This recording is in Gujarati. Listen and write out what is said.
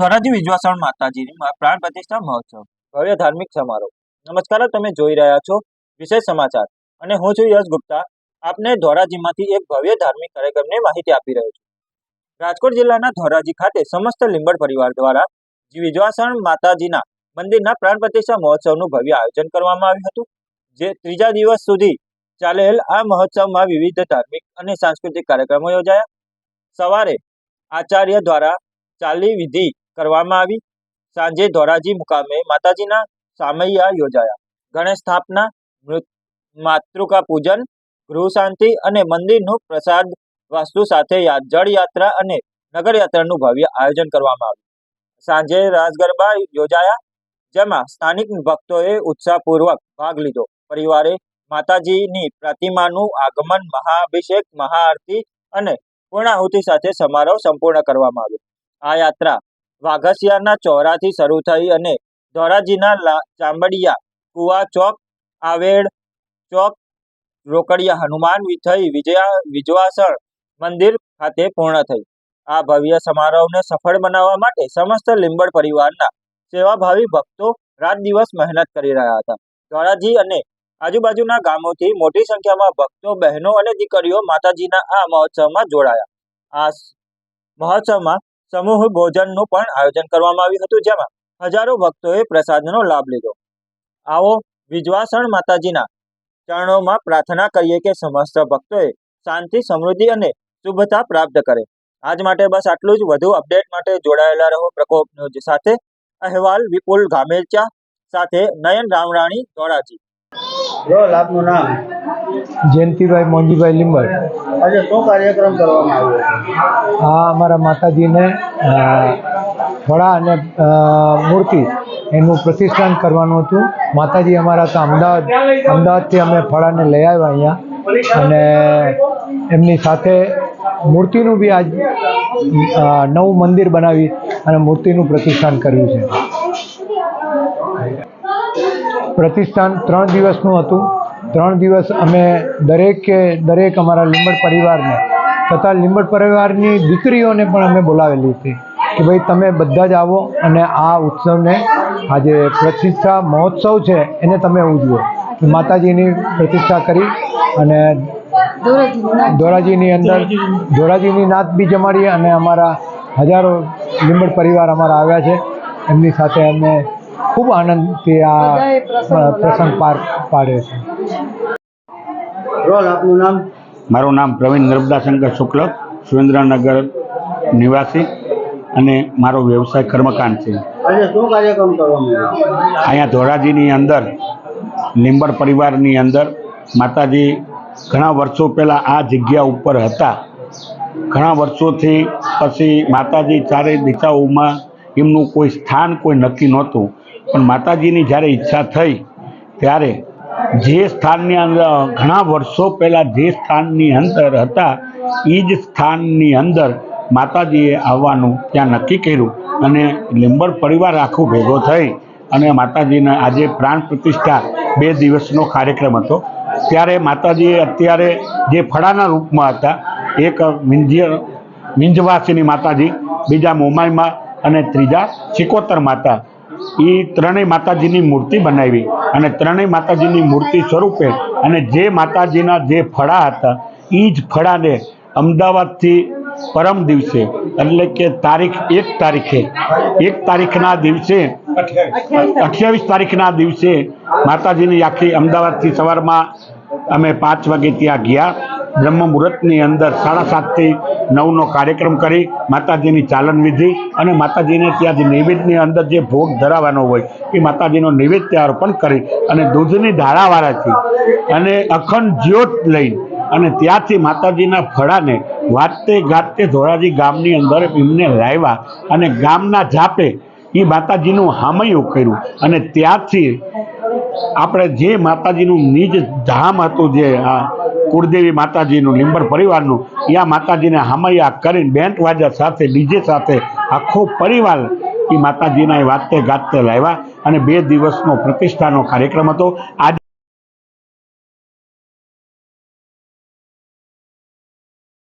ધોરાજી વિજવાસણ માતાજીની પ્રાણ પ્રતિષ્ઠા મહોત્સવ, ભવ્ય ધાર્મિક સમારોહ. નમસ્કાર, તમે જોઈ રહ્યા છો વિશેષ સમાચાર અને હું છું યશ ગુપ્તા. આપને ધોરાજીમાંથી એક ભવ્ય ધાર્મિક કાર્યક્રમની માહિતી આપી રહ્યો છું. રાજકોટ જિલ્લાના ધોરાજી ખાતે સમસ્ત લીંબડ પરિવાર દ્વારા વિજવાસણ માતાજીના મંદિરના પ્રાણ પ્રતિષ્ઠા મહોત્સવનું ભવ્ય આયોજન કરવામાં આવ્યું હતું, જે ત્રીજા દિવસ સુધી ચાલેલ આ મહોત્સવમાં વિવિધ ધાર્મિક અને સાંસ્કૃતિક કાર્યક્રમો યોજાયા. સવારે આચાર્ય દ્વારા ચાલી વિધિ કરવામાં આવી. સાંજે ધોરાજી મુકામે માતાજીના સામૈયા યોજાયા. ગણેશ સ્થાપના માતૃકા પૂજન, ગૃહ શાંતિ અને મંદિરનું પ્રસાદ વાસ્તુ સાથે જળયાત્રા અને નગર યાત્રાનું ભવ્ય આયોજન કરવામાં આવ્યું. સાંજે રાસ ગરબા યોજાયા, જેમાં સ્થાનિક ભક્તોએ ઉત્સાહપૂર્વક ભાગ લીધો. પરિવારે માતાજીની પ્રતિમાનું આગમન મહાઅભિષેક મહાઆરતી અને પૂર્ણાહુતિ સાથે સમારોહ સંપૂર્ણ કરવામાં આવ્યો. આ યાત્રા વાઘસિયાના ચોરાથી શરૂ થઈ અને ધોરાજીના ચાંબડિયા કુવા ચોક, આવેડ ચોક, રોકડિયા હનુમાન થઈ વિજયા, વિજવાસણ મંદિર ખાતે પૂર્ણ થઈ. આ ભવ્ય સમારોહને સફળ બનાવવા માટે સમસ્ત લીંબડ પરિવારના સેવાભાવી ભક્તો રાત દિવસ મહેનત કરી રહ્યા હતા. ધોરાજી અને આજુબાજુના ગામોથી મોટી સંખ્યામાં ભક્તો, બહેનો અને દીકરીઓ માતાજીના આ મહોત્સવમાં જોડાયા. આ મહોત્સવમાં સમૂહ ભોજનનું પણ આયોજન કરવામાં આવ્યું હતું, જેમાં હજારો ભક્તોએ પ્રસાદનો લાભ લીધો. આવો વિજવાસણ માતાજીના ચરણોમાં પ્રાર્થના કરીએ કે સમસ્ત ભક્તોએ શાંતિ, સમૃદ્ધિ અને શુભતા પ્રાપ્ત કરે. આજ માટે બસ આટલું જ. વધુ અપડેટ માટે જોડાયેલા રહો પ્રકોપ ન્યૂઝ સાથે. અહેવાલ વિપુલ ગામેચા સાથે નયન રામરાણી ધોળાજી. જો લાભનું નામ? જયંતિભાઈ મોંજીભાઈ લીંબડ. આજે શું કાર્યક્રમ કરવામાં આવ્યો આ અમારા માતાજીને ફળા અને મૂર્તિ એનું પ્રતિષ્ઠાન કરવાનું હતું. માતાજી અમારા હતા અમદાવાદ અમદાવાદથી અમે ફળાને લઈ આવ્યા અહીંયા. અને એમની સાથે મૂર્તિનું બી આજ નવું મંદિર બનાવી અને મૂર્તિનું પ્રતિષ્ઠાન કર્યું છે. પ્રતિષ્ઠાન ત્રણ દિવસનું હતું. ત્રણ દિવસ અમે દરેકે, દરેક અમારા લીંબડ પરિવારને તથા લીંબડ પરિવારની દીકરીઓને પણ અમે બોલાવેલી હતી કે ભાઈ તમે બધા જ આવો અને આ ઉત્સવને આજે પ્રતિષ્ઠા મહોત્સવ છે એને તમે ઉજવો. માતાજીની પ્રતિષ્ઠા કરી અને ધોરાજીની અંદર, ધોરાજીની નાત બી જમાડી અને અમારા હજારો લીંબડ પરિવાર અમારા આવ્યા છે. એમની સાથે અમે ખૂબ આનંદથી આ પ્રસંગ પાર પાડ્યો છે. રોલ આપનું નામ? મારું નામ પ્રવીણ નર્મદાશંકર શુક્લ સુરેન્દ્રનગર નિવાસી અને મારો વ્યવસાય કર્મકાંડ છે. આજે શું કાર્યક્રમ કરવાનો અહીંયા ધોરાજીની અંદર લીંબર પરિવારની અંદર માતાજી ઘણા વર્ષો પહેલાં આ જગ્યા ઉપર હતા. ઘણા વર્ષોથી પછી માતાજી ચારે દિશાઓમાં એમનું કોઈ સ્થાન કોઈ નક્કી નહોતું. પણ માતાજીની જ્યારે ઈચ્છા થઈ ત્યારે જે સ્થાનની અંદર ઘણા વર્ષો પહેલાં જે સ્થાનની અંદર હતા એ જ સ્થાનની અંદર માતાજીએ આવવાનું ત્યાં નક્કી કર્યું અને લીંબડ પરિવાર આખું ભેગો થઈ અને માતાજીને આજે પ્રાણ પ્રતિષ્ઠા બે દિવસનો કાર્યક્રમ હતો. ત્યારે માતાજીએ અત્યારે જે ફળાના રૂપમાં હતા, એક મિંજ્ય મિંજવાસીની માતાજી, બીજા મોમાઈમાં અને ત્રીજા ચિકોતર માતા એ ત્રણેય માતાજીની મૂર્તિ બનાવી અને ત્રણેય માતાજીની મૂર્તિ સ્વરૂપે અને જે માતાજીના જે ફળા હતા એ જ ફળાને અમદાવાદથી પરમ દિવસે, એટલે કે તારીખ એક તારીખે, એક તારીખના દિવસે, અઠ્યાવીસ તારીખના દિવસે માતાજીની આખી અમદાવાદથી સવારમાં અમે પાંચ વાગે ત્યાં ગયા. બ્રહ્મ મુહૂર્તની અંદર સાડા સાતથી નવનો કાર્યક્રમ કરી માતાજીની ચાલન વિધિ અને માતાજીને ત્યાં જે નૈવેદ્યની અંદર જે ભોગ ધરાવવાનો હોય એ માતાજીનો નૈવેદ્ય અર્પણ કરી અને દૂધની ધારાવાળાથી અને અખંડ જ્યોત લઈ અને ત્યાંથી માતાજીના ફળાને વાતે ગાતે ધોરાજી ગામની અંદર એમને લાવ્યા અને ગામના જાપે એ માતાજીનું હામયું કર્યું. અને ત્યાંથી આપણે જે માતાજીનું નિજ ધામ હતું જે આ કુળદેવી માતાજીનું, લીંબર પરિવારનું, યા માતાજીને હમૈયા કરીને બેન્ટ વાજા સાથે, ડીજે સાથે આખો પરિવાર એ માતાજીના એ વાતે ગાતે લાવ્યા અને બે દિવસનો પ્રતિષ્ઠાનો કાર્યક્રમ હતો. આજે